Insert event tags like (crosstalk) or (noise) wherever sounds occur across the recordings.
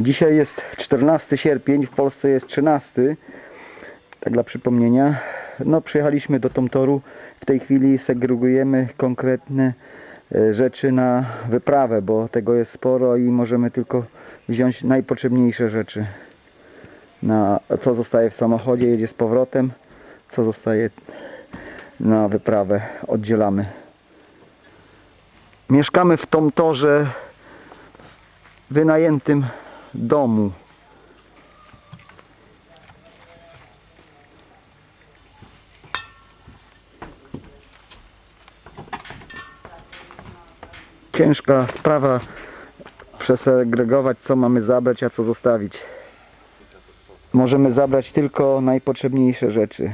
Dzisiaj jest 14 sierpień, w Polsce jest 13. Tak dla przypomnienia. No przyjechaliśmy do Tomtoru. W tej chwili segregujemy konkretne e, rzeczy na wyprawę, bo tego jest sporo i możemy tylko wziąć najpotrzebniejsze rzeczy. Na co zostaje w samochodzie, jedzie z powrotem, co zostaje na wyprawę, oddzielamy. Mieszkamy w Tomtorze wynajętym domu. Ciężka sprawa przesegregować co mamy zabrać, a co zostawić. Możemy zabrać tylko najpotrzebniejsze rzeczy,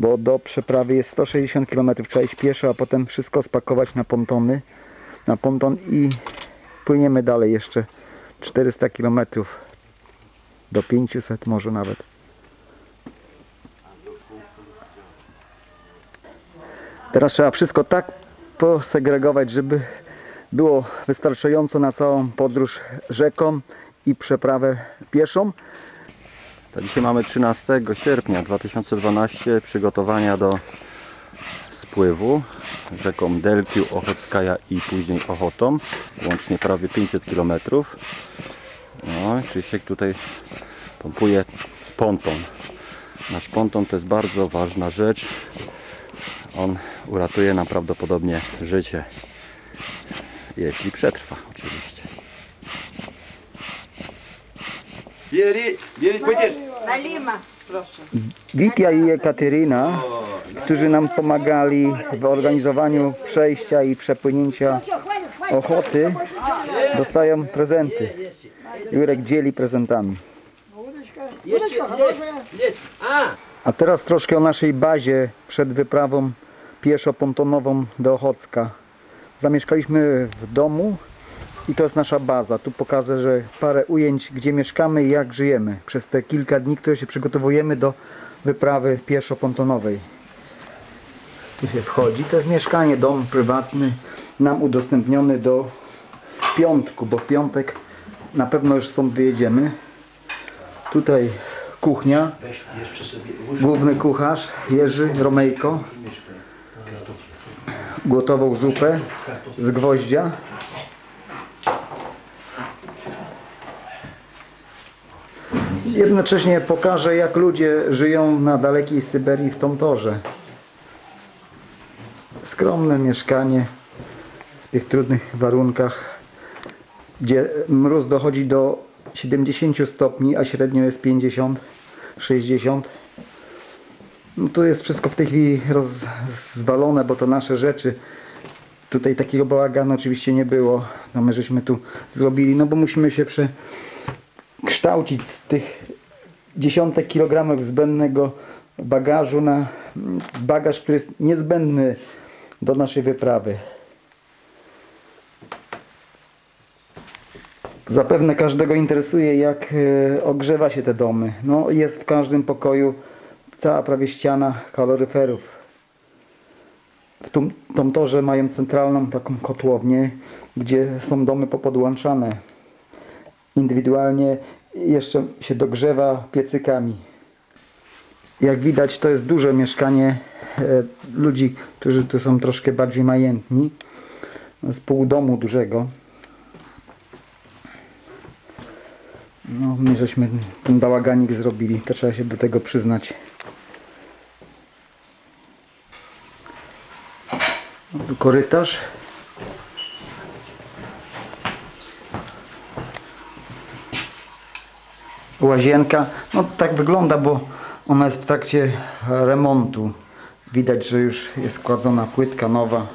bo do przeprawy jest 160 km, trzeba iść pieszo, a potem wszystko spakować na pontony, na ponton i płyniemy dalej jeszcze 400 km do 500 może nawet. Teraz trzeba wszystko tak posegregować, żeby było wystarczająco na całą podróż rzeką i przeprawę pieszą. To dzisiaj mamy 13 sierpnia 2012 przygotowania do spływu rzeką Delkiu, Ochockaja i później Ochotą. Łącznie prawie 500 km. No, Krzysiek tutaj pompuje ponton. Nasz ponton to jest bardzo ważna rzecz. On uratuje nam prawdopodobnie życie. Jeśli przetrwa oczywiście. Бери, бери, пойдешь. Налима. Witia i Ekaterina, którzy nam pomagali w organizowaniu przejścia i przepłynięcia Ochoty, dostają prezenty. Jurek dzieli prezentami. A teraz troszkę o naszej bazie przed wyprawą pieszo-pontonową do Ochocka. Zamieszkaliśmy w domu i to jest nasza baza. Tu pokażę, że parę ujęć, gdzie mieszkamy i jak żyjemy przez te kilka dni, które się przygotowujemy do wyprawy pieszo-pontonowej. Tu się wchodzi. To jest mieszkanie, dom prywatny, nam udostępniony do piątku, bo w piątek na pewno już stąd wyjedziemy. Tutaj kuchnia, główny kucharz Jerzy Romejko gotował zupę z gwoździa jednocześnie pokażę jak ludzie żyją na dalekiej Syberii w Tomtorze skromne mieszkanie w tych trudnych warunkach gdzie mróz dochodzi do 70 stopni, a średnio jest 50, 60. No to jest wszystko w tej chwili rozwalone, bo to nasze rzeczy. Tutaj takiego bałaganu oczywiście nie było. No my żeśmy tu zrobili, no bo musimy się przekształcić z tych dziesiątek kilogramów zbędnego bagażu na bagaż, który jest niezbędny do naszej wyprawy. Zapewne każdego interesuje, jak e, ogrzewa się te domy. No, jest w każdym pokoju cała prawie ściana kaloryferów. W tym Tomtorze mają centralną taką kotłownię, gdzie są domy popodłączane. Indywidualnie jeszcze się dogrzewa piecykami. Jak widać, to jest duże mieszkanie e, ludzi, którzy tu są troszkę bardziej majętni. Z pół domu dużego. No, my żeśmy ten bałaganik zrobili, to trzeba się do tego przyznać. Korytarz. Łazienka, no tak wygląda, bo ona jest w trakcie remontu. Widać, że już jest składzona płytka nowa.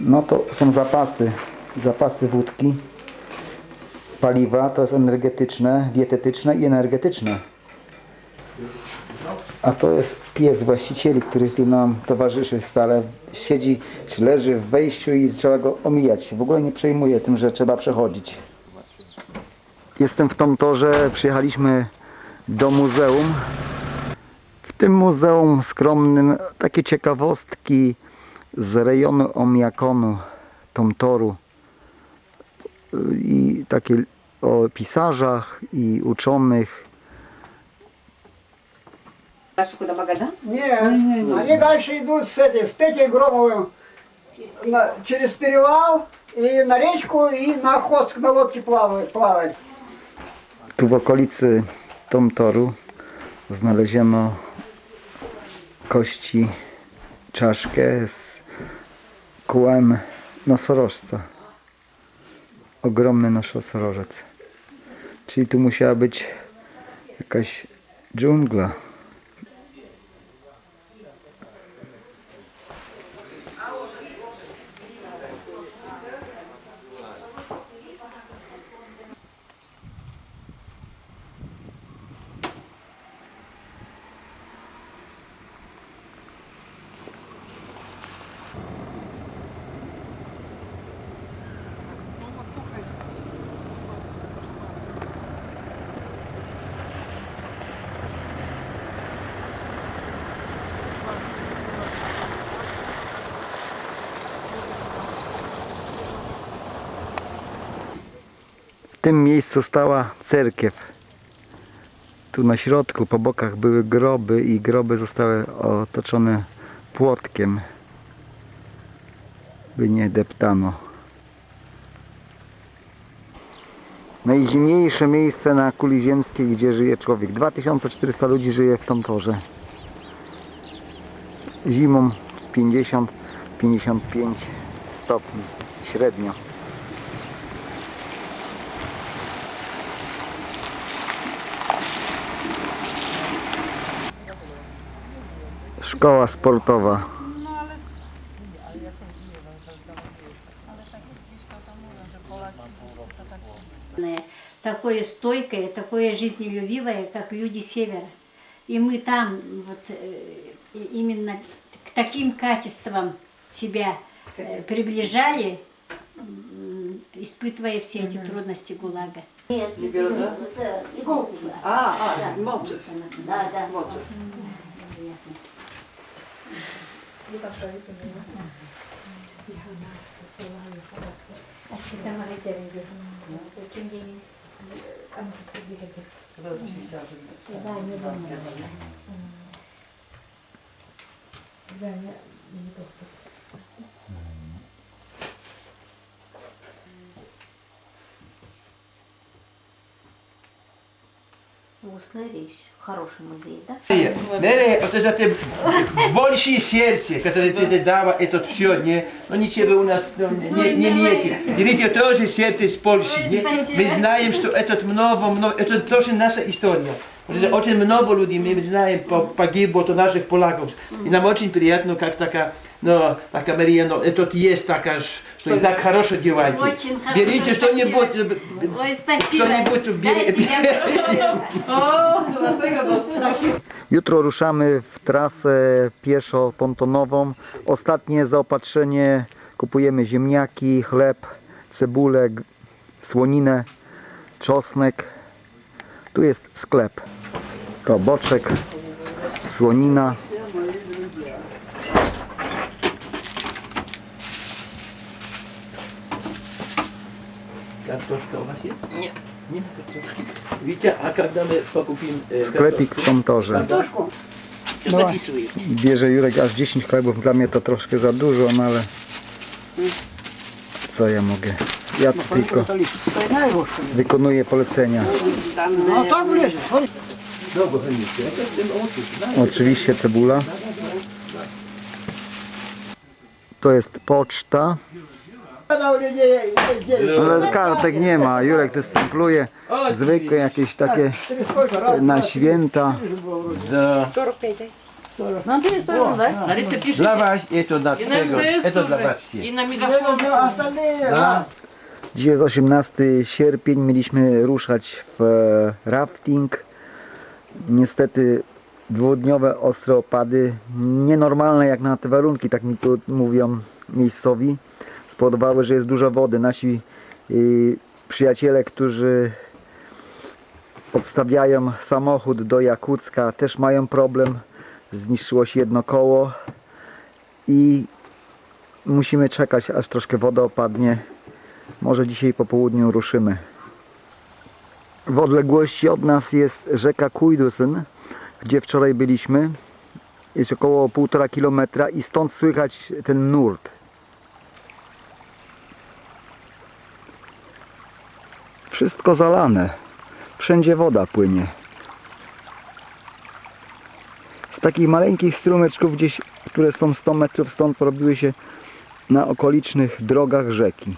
No to są zapasy, zapasy wódki paliwa to jest energetyczne, dietetyczne i energetyczne. A to jest pies właścicieli, który tu nam towarzyszy stale. Siedzi, leży w wejściu i trzeba go omijać. W ogóle nie przejmuje tym, że trzeba przechodzić. Jestem w Tomtorze, przyjechaliśmy do muzeum. W tym muzeum skromnym takie ciekawostki z rejonu Omiakonu, Tomtoru i takie o pisarzach i uczonych. Дальше куда Магадан? Нет, они дальше идут с этой, с Петей Громовым на- через перевал и на речку, и на Охотск на лодке плавают. плавают. Tu w okolicy Tomtoru znaleziono kości, czaszkę z kłem nosorożca. Ogromny nosorożec. Czyli tu musiała być jakaś dżungla. W tym miejscu stała cerkiew. Tu na środku, po bokach były groby i groby zostały otoczone płotkiem, by nie deptano. Najzimniejsze miejsce na kuli ziemskiej, gdzie żyje człowiek. 2400 ludzi żyje w tym torze. Zimą 50-55 stopni średnio. Szkoła sportowa. Такое стойкое, такое жизнелюбивое, как люди севера. И мы там вот э, именно к таким качествам себя э, приближали, испытывая все эти трудности ГУЛАГа. Нет, не берут, да? Это иголку. А, а, да. молчат. Да, да. Молчат. Eskiden bana gelindi. Bütün yeni anlatıp girelim. Ben ne bulmuyorum. Ben ne doktor. Устная речь. Хороший музей, да? Мере, вот это ты большие сердце, которое ты, дала, это все, не, ну ничего у нас ну, не, не имеете. Берите тоже сердце из Польши. не? Мы знаем, что это много, много, это тоже наша история. Очень много людей, мы знаем, по- погибло от наших поляков. И нам очень приятно, как такая, ну, такая Мария, ну, это есть такая, что и так хорошо делаете. Очень хорошо, Берите что-нибудь, спасибо. э, Ой, спасибо. Что-нибудь убери- Дайте я попробую. Jutro ruszamy w trasę pieszo pontonową. Ostatnie zaopatrzenie. Kupujemy ziemniaki, chleb, cebulę, g- słoninę, czosnek. Tu jest sklep. To boczek, słonina. Картошка у вас есть? Нет. Нет картошки. Витя, а когда мы покупим э, Sklepik w картошку? Tomtorze. Картошку? Что записываешь? Bierze Jurek aż 10 chlebów. Dla mnie to troszkę za dużo, no ale co ja mogę? Ja tylko Стальная его, что ли? wykonuję polecenia. Ну, так влезет. смотри. Долго хранится. Это в tym oczy, знаешь? Oczywiście cebula. To jest poczta. Когда у людей есть деньги. Ale kartek nie ma. Jurek to stempluje. Zwykłe jakieś takie Ты сколько раз? na święta. Да. 45 дайте. Нам ты тоже, да? Лариса пишет, Для вас это для и на tego, МТС это для тоже, вас и все. на Мне Мегафон. нужны остальные. Да. Dzisiaj jest 18 sierpień. Mieliśmy ruszać w e, rafting. Niestety dwudniowe ostre opady, nienormalne jak na te warunki, tak mi tu mówią miejscowi, spowodowały, że jest dużo wody. Nasi y, przyjaciele, którzy odstawiają samochód do Jakucka, też mają problem. Zniszczyło się jedno koło i musimy czekać, aż troszkę woda opadnie, Może dzisiaj po południu ruszymy. W odległości od nas jest rzeka Kujdusyn, gdzie wczoraj byliśmy. Jest około 1,5 kilometra i stąd słychać ten nurt. Wszystko zalane. Wszędzie woda płynie. Z takich maleńkich strumyczków gdzieś, które są 100 metrów stąd porobiły się na okolicznych drogach rzeki.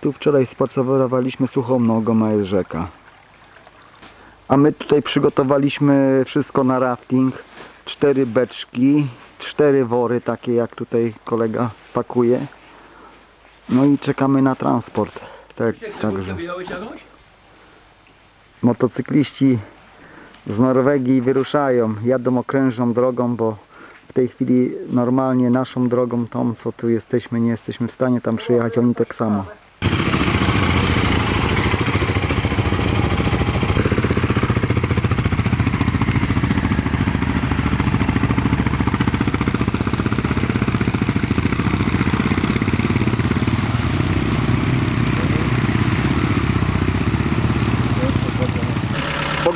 Tu wczoraj spacerowaliśmy suchą nogą, a jest rzeka. A my tutaj przygotowaliśmy wszystko na rafting. Cztery beczki, cztery wory, takie jak tutaj kolega pakuje. No i czekamy na transport. Tak, także. Motocykliści z Norwegii wyruszają, jadą okrężną drogą, bo w tej chwili normalnie naszą drogą, tą co tu jesteśmy, nie jesteśmy w stanie tam przyjechać, oni tak samo.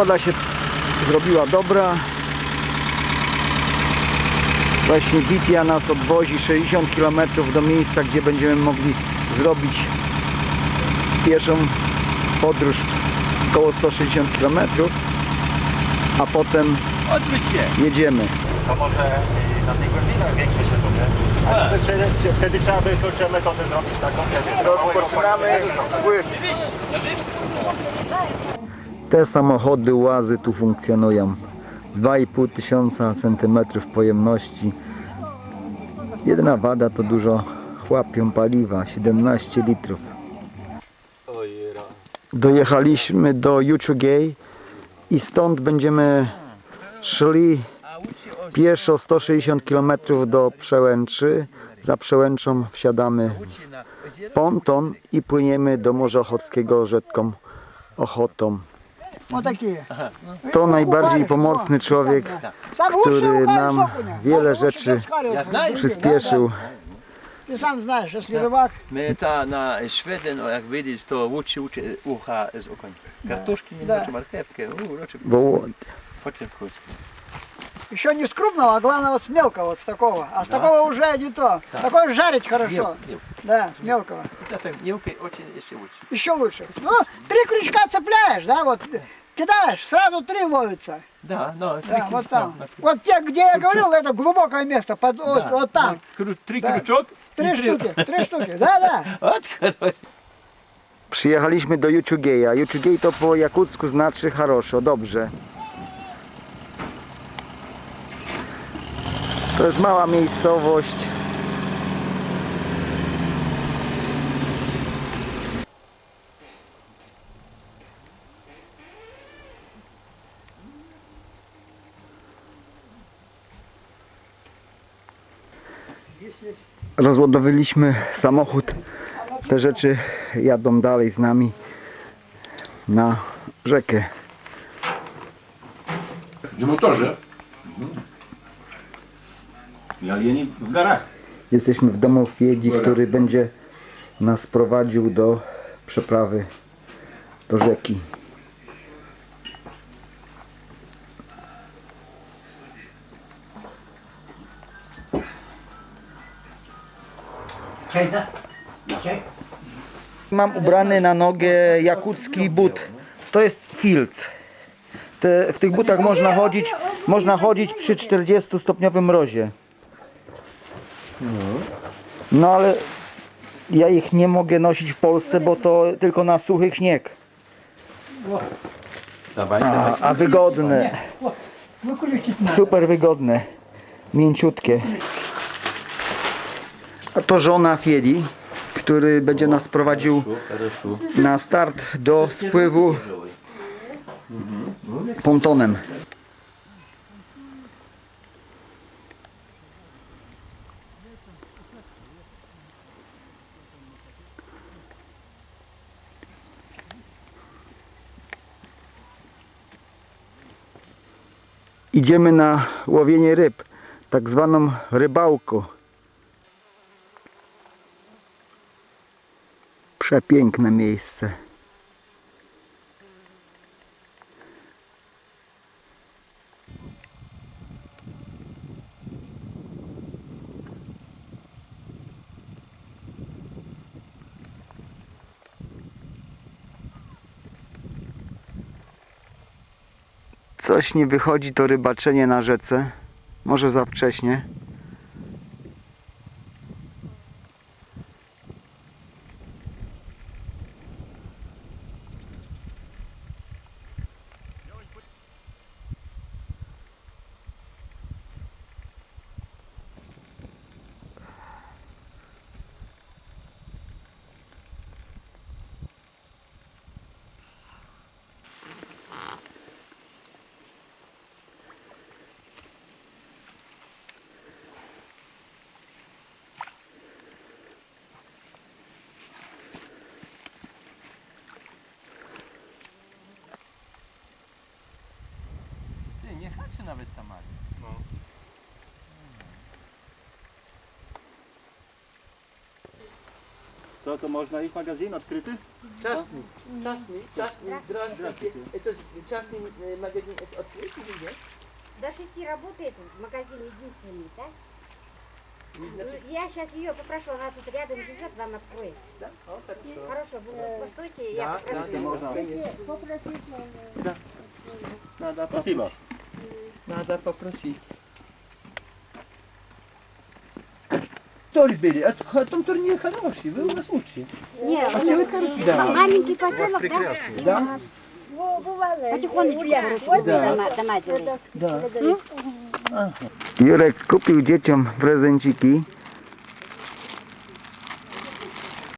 Pogoda się zrobiła dobra. Właśnie Witia nas odwozi 60 km do miejsca, gdzie będziemy mogli zrobić pieszą podróż około 160 km, a potem jedziemy. To może y, na tej godzinach większe się to, nie? Ale wtedy, trzeba by kurczę metodę zrobić taką, Rozpoczynamy spływ. Te samochody łazy tu funkcjonują. 2,5 tysiąca centymetrów pojemności. Jedyna wada to dużo chłapią paliwa, 17 litrów. Dojechaliśmy do Juchugay i stąd będziemy szli pieszo 160 km do Przełęczy. Za Przełęczą wsiadamy w ponton i płyniemy do Morza Ochockiego rzeką Ochotą. No taki. To najbardziej pomocny człowiek, tak, tak. Tak, który nam wiele rzeczy przyspieszył. Ty sam znasz, jest rybak. My ta na Szweden, jak widzisz, to uczy, uczy ucha z okoń. Kartuszki nie na marchewkę. No Bo... Po czym. Еще не с крупного, а главное вот с мелкого, вот с такого. А с такого уже не то. Такое жарить хорошо. Да, с мелкого. Nie upie, очень jeszcze uczy. Еще лучше. Ну, три крючка цепляешь, да, вот кидаешь, сразу три ловится. Да, no, Да, вот там. Вот те, где я говорил, это глубокое место, под, вот, вот там. Три Да. крючок. Три штуки, три штуки, да, да. (laughs) От, короче. przyjechaliśmy do Juchugeja. Juchugej to po jakucku znaczy хорошо, dobrze. To jest mała miejscowość. Rozładowaliśmy samochód. Te rzeczy jadą dalej z nami na rzekę. W motorze. Ja je nie w garach. Jesteśmy w domu Fiedzi, który będzie nas prowadził do przeprawy do rzeki. Mam ubrany na nogę jakucki but. To jest filc. Te, w tych butach można chodzić, można chodzić przy 40 stopniowym mrozie. No ale ja ich nie mogę nosić w Polsce, bo to tylko na suchy śnieg. Dawaj, A, a wygodne. Super wygodne. Mięciutkie. A to żona Fiedi, który będzie nas prowadził na start do spływu pontonem. Idziemy na łowienie ryb, tak zwaną rybałko. Przepiękne miejsce. Coś nie wychodzi to rybaczenie na rzece. Może za wcześnie. блядь, в Ну. То, то можно их магазин открытый? Частный. Частный, частный, здравствуйте. Это частный э, магазин открытый или нет? До шести работает магазин единственный, да? Ну, ну, я сейчас ее попрошу, она тут рядом живет, вам откроет. Да? А Хорошо. Хорошо, вы э, постойте, я попрошу. Да, можно. Попросите. Да. Да, да, спасибо надо попросить. Что ли были? А, а там турнир хороший, вы у нас лучшие. Нет, А все вы хорошие. Да. маленький поселок, да? Да? Потихонечку хорошо Да. дома, дома делают. Да. Jurek kupił dzieciom prezenciki.